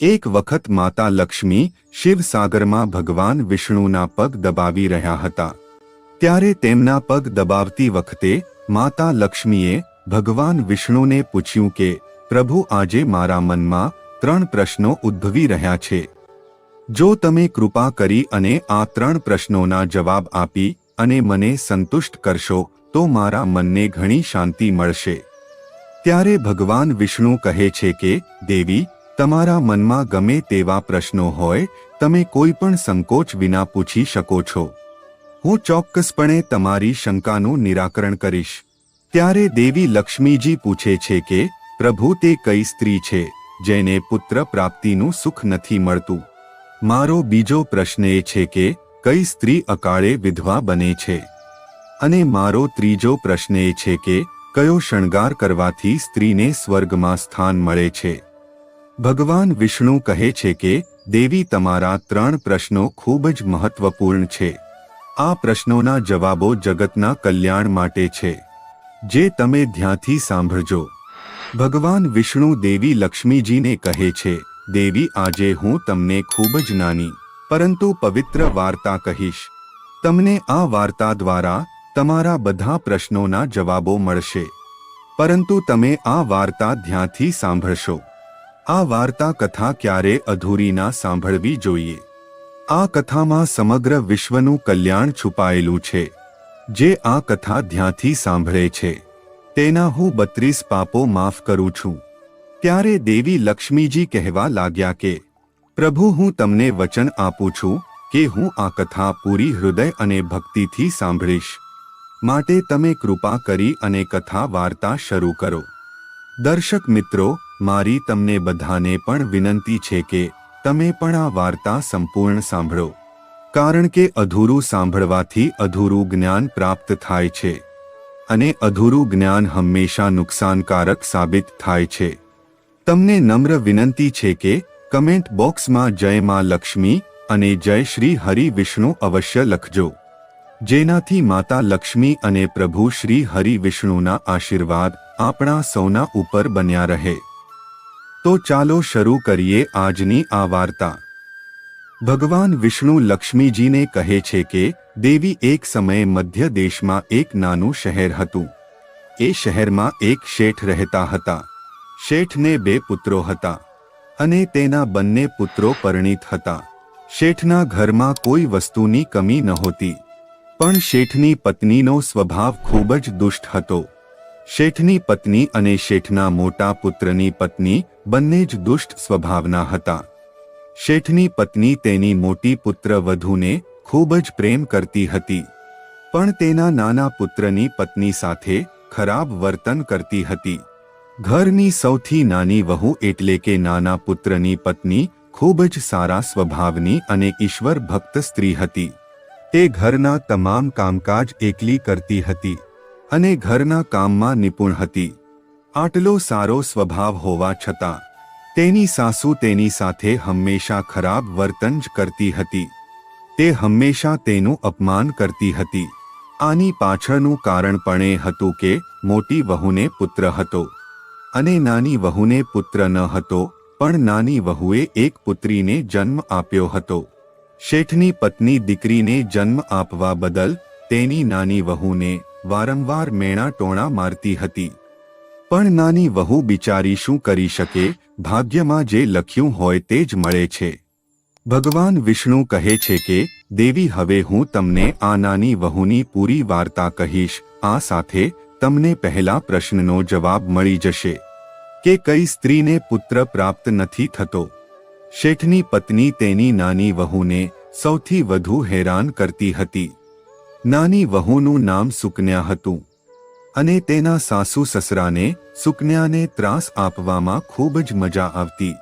એક વખત માતા લક્ષ્મી શિવસાગરમાં ભગવાન વિષ્ણુના પગ દબાવી રહ્યા હતા. ત્યારે તેમના પગ દબાવતી વખતે માતા લક્ષ્મીએ ભગવાન વિષ્ણુને પૂછ્યું કે, પ્રભુ, આજે મારા મનમાં ત્રણ પ્રશ્નો ઉદ્ભવી રહ્યા છે. જો તમે કૃપા કરી અને આ ત્રણ પ્રશ્નોના જવાબ આપી અને મને સંતુષ્ટ કરશો, તો મારા મનને ઘણી શાંતિ મળશે. ત્યારે ભગવાન વિષ્ણુ કહે છે કે, દેવી તમારા મનમાં ગમે તેવા પ્રશ્નો હોય, તમે કોઈ પણ સંકોચ વિના પૂછી શકો છો. હું ચોક્કસપણે તમારી શંકાનું નિરાકરણ કરીશ. ત્યારે દેવી લક્ષ્મીજી પૂછે છે કે, પ્રભુ, તે કઈ સ્ત્રી છે, જેને પુત્ર પ્રાપ્તિનું સુખ નથી મળતું? મારો બીજો પ્રશ્ન એ છે કે, કઈ સ્ત્રી અકાળે વિધવા બને છે? અને મારો ત્રીજો પ્રશ્ન એ છે કે, કયો શણગાર કરવાથી સ્ત્રીને સ્વર્ગમાં સ્થાન મળે છે? ભગવાન વિષ્ણુ કહે છે કે, દેવી તમારા ત્રણ પ્રશ્નો ખૂબ જ મહત્વપૂર્ણ છે. આ પ્રશ્નોના જવાબો જગતના કલ્યાણ માટે છે. જે તમે ધ્યાનથી સાંભળજો. ભગવાન વિષ્ણુ દેવી લક્ષ્મીજીને કહે છે, દેવી, આજે હું તમને ખૂબ જ નાની, પરંતુ પવિત્ર વાર્તા કહીશ. તમને આ વાર્તા દ્વારા તમારા બધા પ્રશ્નોના જવાબો મળશે. પરંતુ તમે આ વાર્તા ધ્યાનથી સાંભળશો. આ વાર્તા કથા ક્યારે અધૂરી ના સાંભળવી જોઈએ? આ કથામાં સમગ્ર વિશ્વનું કલ્યાણ છુપાયેલું છે, જે આ કથા ધ્યાંથી સાંભળે છે. તેના હું બત્રીસ પાપો માફ કરું છું. ત્યારે દેવી લક્ષ્મીજી કહેવા લાગ્યા કે, પ્રભુ, હું તમને વચન આપું છું કે હું આ કથા પૂરી હૃદય અને ભક્તિથી સાંભળીશ. માટે તમે કૃપા કરી અને કથા વાર્તા શરૂ કરો. દર્શક મિત્રો મારી તમને બધાને પણ વિનંતી છે કે તમે પણ આ વાર્તા સંપૂર્ણ સાંભળો. કારણ કે અધૂરું સાંભળવાથી અધૂરું જ્ઞાન પ્રાપ્ત થાય છે. અને અધૂરું જ્ઞાન હંમેશા નુકસાનકારક સાબિત થાય છે. તમને નમ્ર વિનંતી છે કે કમેન્ટ બોક્સમાં જય માં લક્ષ્મી અને જય શ્રી હરિ વિષ્ણુ અવશ્ય લખજો. જેનાથી માતા લક્ષ્મી અને પ્રભુ શ્રી હરિ વિષ્ણુના આશીર્વાદ આપણા સૌના ઉપર બન્યા રહે. તો ચાલો શરૂ કરીએ આજની આ વાર્તા. ભગવાન વિષ્ણુ લક્ષ્મીજીને કહે છે કે, દેવી એક સમયે મધ્ય દેશમાં એક નાનું શહેર હતું. એ શહેરમાં એક શેઠ રહેતા હતા. શેઠને બે પુત્રો હતા અને તેના બંને પુત્રો પરિણીત હતા. શેઠના ઘરમાં કોઈ વસ્તુની કમી નહોતી. પણ શેઠની પત્નીનો સ્વભાવ ખૂબ જ દુષ્ટ હતો. શેઠની પત્ની અને શેઠના મોટા પુત્રની પત્ની બંને જ દુષ્ટ સ્વભાવના હતા. શેઠની પત્ની તેની મોટી પુત્ર વધુને ખૂબ જ પ્રેમ કરતી હતી. પણ તેના નાના પુત્રની પત્ની સાથે ખરાબ વર્તન કરતી હતી. ઘરની સૌથી નાની વહુ એટલે કે નાના પુત્રની પત્ની ખૂબ જ સારા સ્વભાવની અને ઈશ્વર ભક્ત સ્ત્રી હતી. તે ઘરના તમામ કામકાજ એકલી કરતી હતી અને ઘરના કામમાં નિપુણ હતી. આટલો સારો સ્વભાવ હોવા છતાં, તેની સાસુ તેની સાથે હંમેશા ખરાબ વર્તન જ કરતી હતી. તે હંમેશા તેનું અપમાન કરતી હતી. આની પાછળનું કારણ પણ એ હતું કે, મોટી વહુને પુત્ર હતો. અને નાની વહુને પુત્ર ન હતો, પણ નાની વહુએ એક પુત્રીને જન્મ આપ્યો હતો. શેઠની પત્ની દીકરીને જન્મ આપવા બદલ તેની નાની વહુને વારંવાર મેણા ટોણા મારતી હતી. પણ નાની વહુ બિચારી શું કરી શકે? ભાગ્યમાં જે લખ્યું હોય તે જ મળે છે. ભગવાન વિષ્ણુ કહે છે કે, દેવી, હવે હું તમને આ નાની વહુની પૂરી વાર્તા કહીશ. આ સાથે તમને પહેલા પ્રશ્નનો જવાબ મળી જશે. કે કઈ સ્ત્રીને પુત્ર પ્રાપ્ત નથી થતો. શેઠની પત્ની તેની નાની વહુને સૌથી વધુ હેરાન કરતી હતી. નાની વહુનું નામ સુકન્યા હતું. અને તેના સાસુ સસરાને સુકન્યાને ત્રાસ આપવામાં ખૂબ જ મજા આવતી.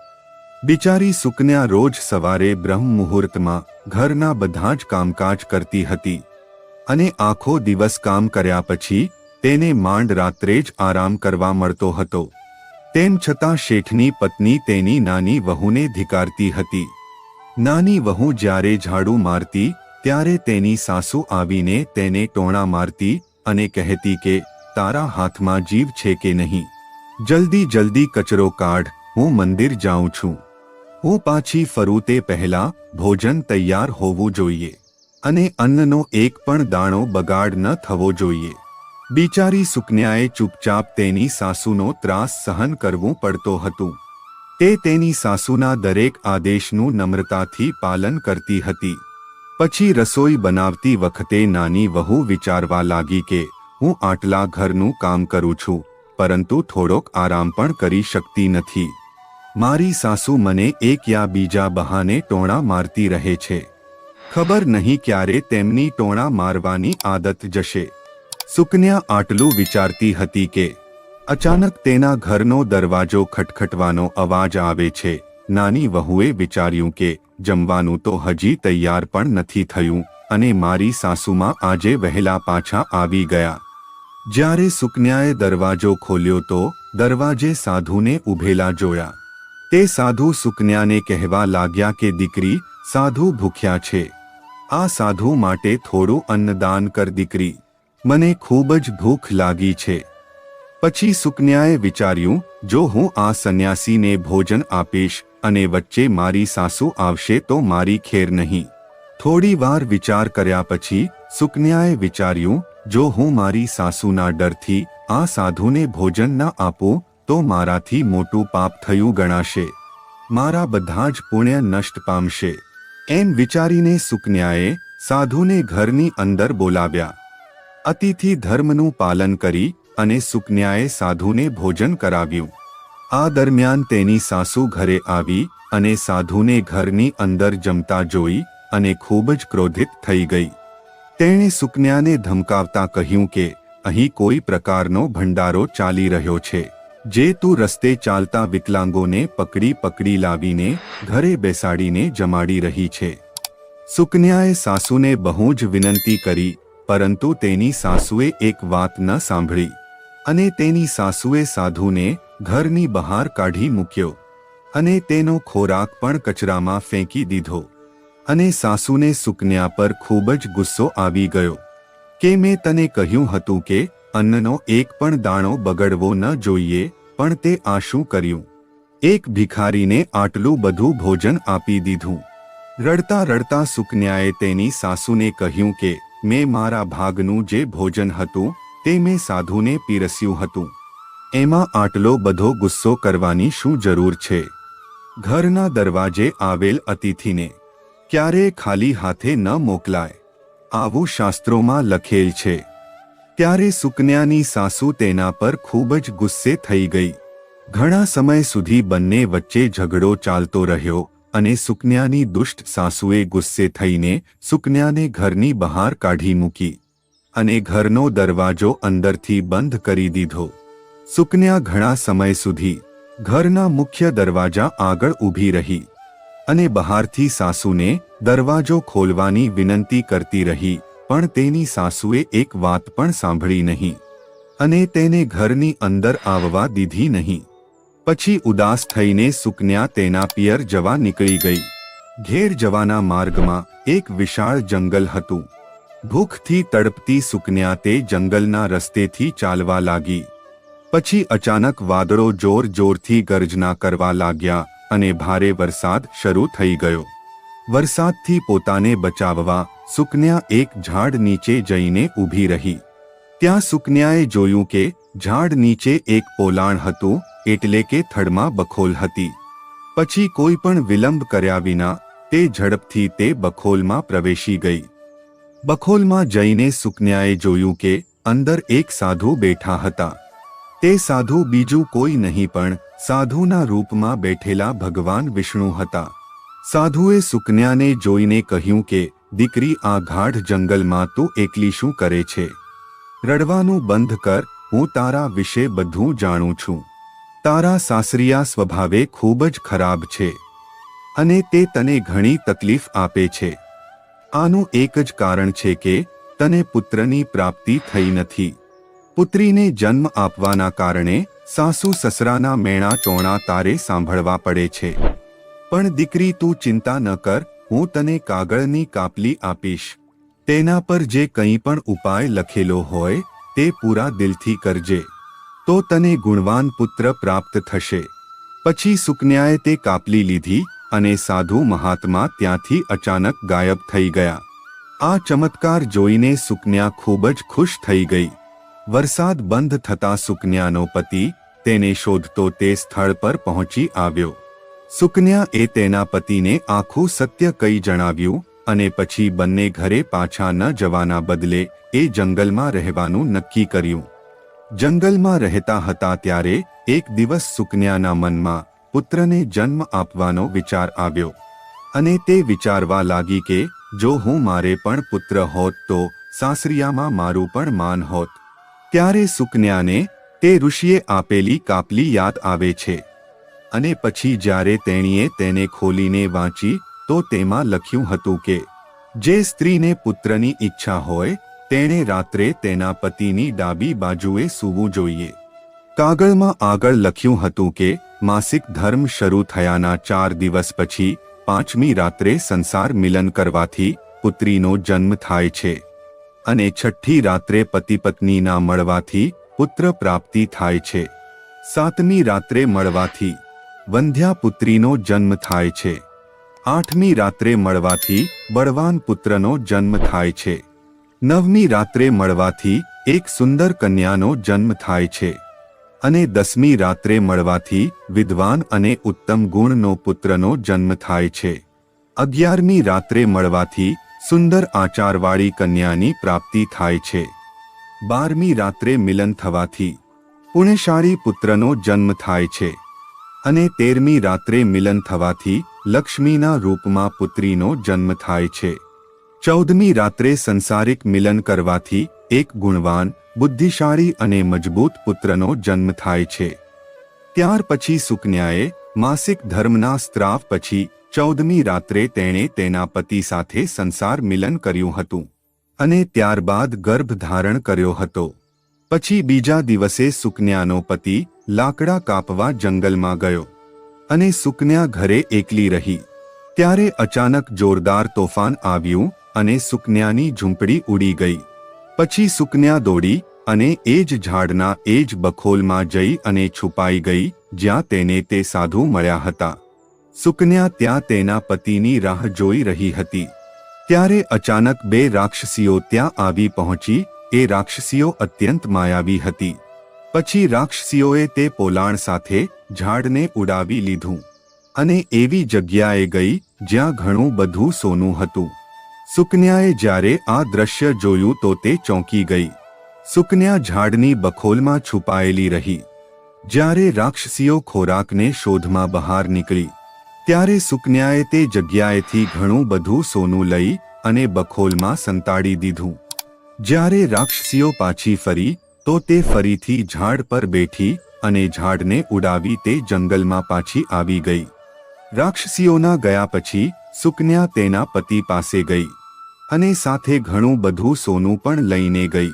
બિચારી સુકન્યા રોજ સવારે બ્રહ્મ મુહૂર્તમાં ઘરના બધા જ કામકાજ કરતી હતી અને આખો દિવસ કામ કર્યા પછી તેને માંડ રાત્રે જ આરામ કરવા મળતો હતો. તેમ છતાં શેઠની પત્ની તેની નાની વહુને ધિકારતી હતી. નાની વહુ જ્યારે ઝાડુ મારતી, ત્યારે તેની સાસુ આવીને તેને ટોણા મારતી અને કહેતી કે તારા હાથમાં જીવ છે કે નહીં? જલ્દી જલ્દી કચરો કાઢ, હું મંદિર જાઉં છું. હું પાછી ફરું તે પહેલા ભોજન તૈયાર હોવું જોઈએ. અને અન્નનો એક પણ દાણો બગાડ ન થવો જોઈએ. બિચારી સુકન્યાએ ચૂપચાપ તેની સાસુનો ત્રાસ સહન કરવું પડતો હતું. તે તેની સાસુના દરેક આદેશનું નમ્રતાથી પાલન કરતી હતી. પછી રસોઈ બનાવતી વખતે નાની વહુ વિચારવા લાગી કે હું આટલા ઘરનું કામ કરું છું, પરંતુ થોડોક આરામ પણ કરી શકતી નથી. મારી સાસુ મને એક યા બીજા બહાને ટોણા મારતી રહે છે. ખબર નહીં ક્યારે તેમની ટોણા મારવાની આદત જશે. સુકન્યા આટલું વિચારતી હતી કે, અચાનક તેના ઘરનો દરવાજો ખટખટવાનો અવાજ આવે છે. નાની વહુએ વિચાર્યું કે, જમવાનું તો હજી તૈયાર પણ નથી થયું, અને મારી સાસુમાં આજે વહેલા પાછા આવી ગયા. જ્યારે સુકન્યાએ દરવાજો ખોલ્યો તો દરવાજે સાધુને ઊભેલા જોયા. તે સાધુ સુકન્યાને કહેવા લાગ્યા કે, દીકરી, સાધુ ભૂખ્યા છે. આ સાધુ માટે થોડું અન્નદાન કર, દીકરી. મને ખૂબ જ ભૂખ લાગી છે. પછી સુકન્યાએ વિચાર્યું, જો હું આ સંન્યાસીને ભોજન આપીશ અને વચ્ચે મારી સાસુ આવશે તો મારી ખેર નહીં. થોડી વાર વિચાર કર્યા પછી સુકન્યાએ વિચાર્યું જો હું મારી સાસુના ડરથી આ સાધુને ભોજન ન આપું, તો મારાથી મોટું પાપ થયું ગણાશે. મારા બધા જ પુણ્ય નષ્ટ પામશે. એમ વિચારીને સુકન્યાએ સાધુને ઘરની અંદર બોલાવ્યા. અતિથિ ધર્મનું પાલન કરી અને સુકન્યાએ સાધુને ભોજન કરાવ્યું. આ દરમિયાન તેની સાસુ ઘરે આવી અને સાધુને ઘરની અંદર જમતા જોઈ અને ખૂબ જ ક્રોધિત થઈ ગઈ. તેણે સુકન્યાને ધમકાવતા કહ્યું કે, અહીં કોઈ પ્રકારનો ભંડારો ચાલી રહ્યો છે. જે તું રસ્તે ચાલતા વિકલાંગોને પકડી પકડી લાવીને ઘરે બેસાડીને જમાડી રહી છે. સુકન્યાએ સાસુને બહુ જ વિનંતી કરી, પરંતુ તેની સાસુએ એક વાત ન સાંભળી અને તેની સાસુએ સાધુને ઘરની બહાર કાઢી મૂક્યો અને તેનો ખોરાક પણ કચરામાં ફેંકી દીધો. અને સાસુને સુકન્યા પર ખૂબ જ ગુસ્સો આવી ગયો કે મેં તને કહ્યું હતું કે અન્નનો એક પણ દાણો બગડવો ન જોઈએ, પણ તે આ શું કર્યું. એક ભિખારીને આટલું બધું ભોજન આપી દીધું. રડતા રડતા સુકન્યાએ તેની સાસુને કહ્યું કે, મેં મારા ભાગનું જે ભોજન હતું, તે મેં સાધુને પીરસ્યું હતું. એમાં આટલો બધો ગુસ્સો કરવાની શું જરૂર છે? ઘરના દરવાજે આવેલ અતિથિને ક્યારેય ખાલી હાથે ન મોકલાય. આવું શાસ્ત્રોમાં લખેલ છે. ત્યારે સુકન્યાની સાસુ તેના પર ખૂબ જ ગુસ્સે થઈ ગઈ. ઘણા સમય સુધી બંને વચ્ચે ઝઘડો ચાલતો રહ્યો અને સુકન્યાની દુષ્ટ સાસુએ ગુસ્સે થઈને સુકન્યાને ઘરની બહાર કાઢી મૂકી અને ઘરનો દરવાજો અંદરથી બંધ કરી દીધો. સુકન્યા ઘણા સમય સુધી ઘરના મુખ્ય દરવાજા આગળ ઊભી રહી. અને બહારથી સાસુને દરવાજો ખોલવાની વિનંતી કરતી રહી, પણ તેની સાસુએ એક વાત પણ સાંભળી નહીં અને તેને ઘરની અંદર આવવા દીધી નહીં. પછી ઉદાસ થઈને સુકન્યા તેના પિયર જવા નીકળી ગઈ. ઘેર જવાના માર્ગમાં એક વિશાળ જંગલ હતું. ભૂખથી તડપતી સુકન્યા તે જંગલના રસ્તેથી ચાલવા લાગી. પછી અચાનક વાદળો જોર જોરથી ગર્જના કરવા લાગ્યા. અને ભારે વરસાદ શરૂ થઈ ગયો. વરસાદથી પોતાને બચાવવા સુકન્યા એક ઝાડ નીચે જઈને ઊભી રહી. ત્યાં સુકન્યાએ જોયું કે ઝાડ નીચે એક પોલાણ હતું એટલે કે થડમાં બખોલ હતી. પછી કોઈ પણ વિલંબ કર્યા વિના તે ઝડપથી તે બખોલમાં પ્રવેશી ગઈ. બખોલમાં જઈને સુકન્યાએ જોયું કે અંદર એક સાધુ બેઠા હતા. તે સાધુ બીજું કોઈ નહીં પણ સાધુના રૂપમાં બેઠેલા ભગવાન વિષ્ણુ હતા. સાધુએ સુકન્યાને જોઈને કહ્યું કે, દીકરી, આ ગાઢ જંગલમાં તો એકલી શું કરે છે? રડવાનું બંધ કર, હું તારા વિશે બધું જાણું છું. તારા સાસરિયા સ્વભાવે ખૂબ જ ખરાબ છે અને તે તને ઘણી તકલીફ આપે છે. આનું એક જ કારણ છે કે, તને પુત્રની પ્રાપ્તિ થઈ નથી. પુત્રીને જન્મ આપવાના કારણે સાસુ સસરાના મેણા ટોણા તારે સાંભળવા પડે છે. પણ દીકરી તું ચિંતા ન કર, હું તને કાગળની કાપલી આપીશ. તેના પર જે કંઈ પણ ઉપાય લખેલો હોય, તે પૂરા દિલથી કરજે. તો તને ગુણવાન પુત્ર પ્રાપ્ત થશે. પછી સુકન્યાએ તે કાપલી લીધી અને સાધુ મહાત્મા ત્યાંથી અચાનક ગાયબ થઈ ગયા. આ ચમત્કાર જોઈને સુકન્યા ખૂબ જ ખુશ થઈ ગઈ. વરસાદ બંધ થતા સુકન્યાનો પતિ તેને શોધતો તે સ્થળ પર પહોંચી આવ્યો. સુકન્યા એ તેના પતિને આખું સત્ય કહી જણાવ્યું અને પછી બંને ઘરે પાછા ન જવાના બદલે એ જંગલમાં રહેવાનું નક્કી કર્યું. જંગલમાં રહેતા હતા ત્યારે એક દિવસ સુકન્યાના મનમાં પુત્રને જન્મ આપવાનો વિચાર આવ્યો અને તે વિચારવા લાગી કે જો હું મારે પણ પુત્ર હોત તો સાસરિયામાં મારું પણ માન હોત. ત્યારે સુકન્યાને તે ઋષિએ આપેલી કાપલી યાદ આવે છે. અને પછી જ્યારે તેણીએ તેને ખોલીને વાંચી, તો તેમાં લખ્યું હતું કે, જે સ્ત્રીને પુત્રની ઈચ્છા હોય, તેણે રાત્રે તેના પતિની ડાબી બાજુએ સૂવું જોઈએ. કાગળમાં આગળ લખ્યું હતું કે, માસિક ધર્મ શરૂ થયાના ચાર દિવસ પછી પાંચમી રાત્રે સંસાર મિલન કરવાથી પુત્રીનો જન્મ થાય છે. અને છઠ્ઠી રાત્રે પતિ પત્નીના મળવાથી પુત્ર પ્રાપ્તિ થાય છે. સાતમી રાત્રે મળવાથી વંધ્યા પુત્રીનો જન્મ થાય છે. આઠમી રાત્રે મળવાથી બળવાન પુત્રનો જન્મ થાય છે. નવમી રાત્રે મળવાથી એક સુંદર કન્યાનો જન્મ થાય છે. અને દસમી રાત્રે મળવાથી વિદ્વાન અને ઉત્તમ ગુણનો પુત્રનો જન્મ થાય છે. અગિયારમી રાત્રે મળવાથી સુંદર આચારવાળી કન્યાની પ્રાપ્તિ થાય છે. બારમી રાત્રે મિલન થવાથી પુણ્યશાળી પુત્રનો જન્મ થાય છે અને તેરમી રાત્રે મિલન થવાથી લક્ષ્મીના રૂપમાં પુત્રીનો જન્મ થાય છે. ચૌદમી રાત્રે સંસારિક મિલન કરવાથી એક ગુણવાન, બુદ્ધિશાળી અને મજબૂત પુત્રનો જન્મ થાય છે. ત્યાર પછી સુકન્યાએ માસિક ધર્મના સ્ત્રાવ પછી ચૌદમી રાત્રે તેણે તેના પતિ સાથે સંસાર મિલન કર્યું હતું અને ત્યારબાદ ગર્ભ ધારણ કર્યો હતો. પછી બીજા દિવસે સુકન્યાનો પતિ લાકડા કાપવા જંગલમાં ગયો અને સુકન્યા ઘરે એકલી રહી. ત્યારે અચાનક જોરદાર તોફાન આવ્યું અને સુકન્યાની ઝૂંપડી ઉડી ગઈ. પછી સુકન્યા દોડી અને એ જ ઝાડના એ જ બખોલમાં જઈ અને છુપાઈ ગઈ જ્યાં તેને તે સાધુ મળ્યા હતા. સુકન્યા ત્યાં તેના પતિની રાહ જોઈ રહી હતી. ત્યારે અચાનક બે રાક્ષસીઓ ત્યાં આવી પહોંચી, એ રાક્ષસીઓ અત્યંત માયાવી હતી. પછી રાક્ષસીઓએ તે પોલાણ સાથે ઝાડને ઉડાવી લીધું. અને એવી જગ્યાએ ગઈ જ્યાં ઘણું બધું સોનું હતું. સુકન્યાએ જ્યારે આ દ્રશ્ય જોયું તો તે ચોંકી ગઈ. સુકન્યા ઝાડની બખોલમાં છુપાયેલી રહી. જ્યારે રાક્ષસીઓ ખોરાકને શોધમાં બહાર નીકળી ત્યારે સુકન્યાએ તે જગ્યાએથી ઘણું બધું સોનું લઈ અને બખોલમાં સંતાડી દીધું. જ્યારે રાક્ષસીઓ પાછી ફરી, તો તે ફરીથી ઝાડ પર બેઠી અને ઝાડને ઉડાવી તે જંગલમાં પાછી આવી ગઈ. રાક્ષસીઓના ગયા પછી, સુકન્યા તેના પતિ પાસે ગઈ અને સાથે ઘણું બધું સોનું પણ લઈને ગઈ.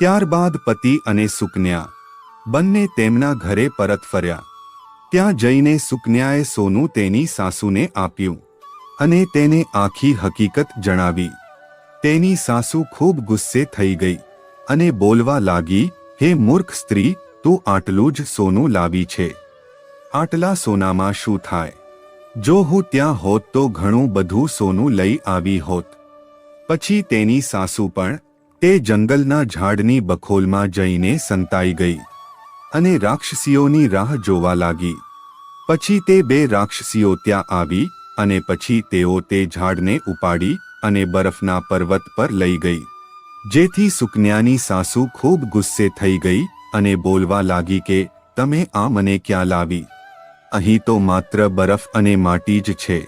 ત્યારબાદ પતિ અને સુકન્યા બંને તેમના ઘરે પરત ફર્યા. ત્યાં જઈને સુકન્યાએ સોનું તેની સાસુને આપ્યું અને તેને આખી હકીકત જણાવી. તેની સાસુ ખૂબ ગુસ્સે થઈ ગઈ અને બોલવા લાગી, હે મૂર્ખ સ્ત્રી, તું આટલું જ સોનું લાવી છે. આટલા સોનામાં શું થાય? જો હું ત્યાં હોત તો ઘણું બધું સોનું લઈ આવી હોત. પછી તેની સાસુ પણ તે જંગલના ઝાડની બખોલમાં જઈને સંતાઈ ગઈ. અને રાક્ષસીઓની રાહ જોવા લાગી. પછી તે બે રાક્ષસીઓ ત્યાં આવી અને પછી તેઓ તે ઝાડને ઉપાડી અને બરફના પર્વત પર લઈ ગઈ. જેથી સુકન્યાની સાસુ ખૂબ ગુસ્સે થઈ ગઈ અને બોલવા લાગી કે, તમે આ મને ક્યાં લાવી? અહીં તો માત્ર બરફ અને માટી જ છે.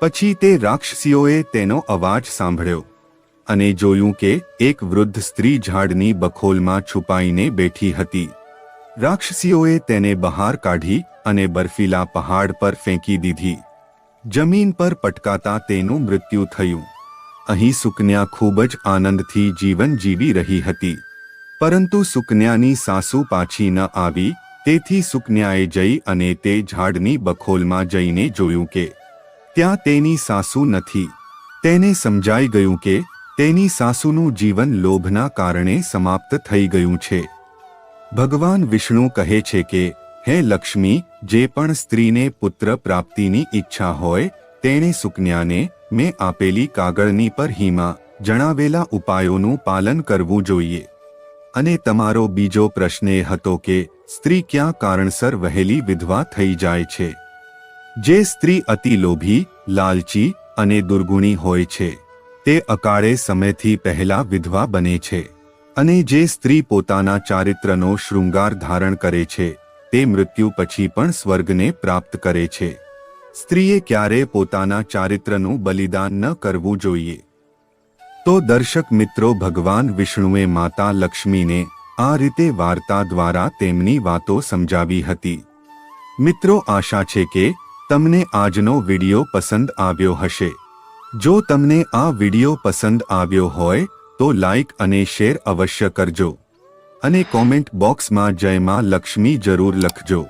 પછી તે રાક્ષસીઓએ તેનો અવાજ સાંભળ્યો અને જોયું કે, એક વૃદ્ધ સ્ત્રી ઝાડની બખોલમાં છુપાઈને બેઠી હતી. રાક્ષસીઓએ તેને બહાર કાઢી અને બર્ફીલા પહાડ પર ફેંકી દીધી. જમીન પર પટકાતા તેનું મૃત્યુ થયું. અહીં સુકન્યા ખૂબ જ આનંદથી જીવન જીવી રહી હતી. પરંતુ સુકન્યાની સાસુ પાછી ન આવી, તેથી સુકન્યાએ જઈ અને તે ઝાડની બખોલમાં જઈને જોયું કે ત્યાં તેની સાસુ નથી. તેને સમજાઈ ગયું કે તેની સાસુનું જીવન લોભના કારણે સમાપ્ત થઈ ગયું છે. ભગવાન વિષ્ણુ કહે છે કે, હે લક્ષ્મી, જે પણ સ્ત્રીને પુત્ર પ્રાપ્તિની ઈચ્છા હોય, તેણે સુકન્યાને મેં આપેલી કાગળની પર હિમા જણાવેલા ઉપાયોનું પાલન કરવું જોઈએ. અને તમારો બીજો પ્રશ્ન એ હતો કે, સ્ત્રી ક્યાં કારણસર વહેલી વિધવા થઈ જાય છે? જે સ્ત્રી અતિ લોભી, લાલચી અને દુર્ગુણી હોય છે, તે અકાળે સમયથી પહેલા વિધવા બને છે. અને જે સ્ત્રી પોતાના ચારિત્રનો શૃંગાર ધારણ કરે છે, તે મૃત્યુ પછી પણ સ્વર્ગને પ્રાપ્ત કરે છે. સ્ત્રીએ ક્યારે પોતાના ચારિત્રનું બલિદાન ન કરવું જોઈએ? તો દર્શક મિત્રો, ભગવાન વિષ્ણુએ માતા લક્ષ્મીને આ રીતે વાર્તા દ્વારા તેમની વાતો સમજાવી હતી. મિત્રો, આશા છે કે તમને આજનો વિડિયો પસંદ આવ્યો હશે. જો તમને આ વિડિયો પસંદ આવ્યો હોય તો લાઇક અને શેર અવશ્ય કરજો. અને કોમેન્ટ બોક્સમાં જય માં લક્ષ્મી જરૂર લખજો.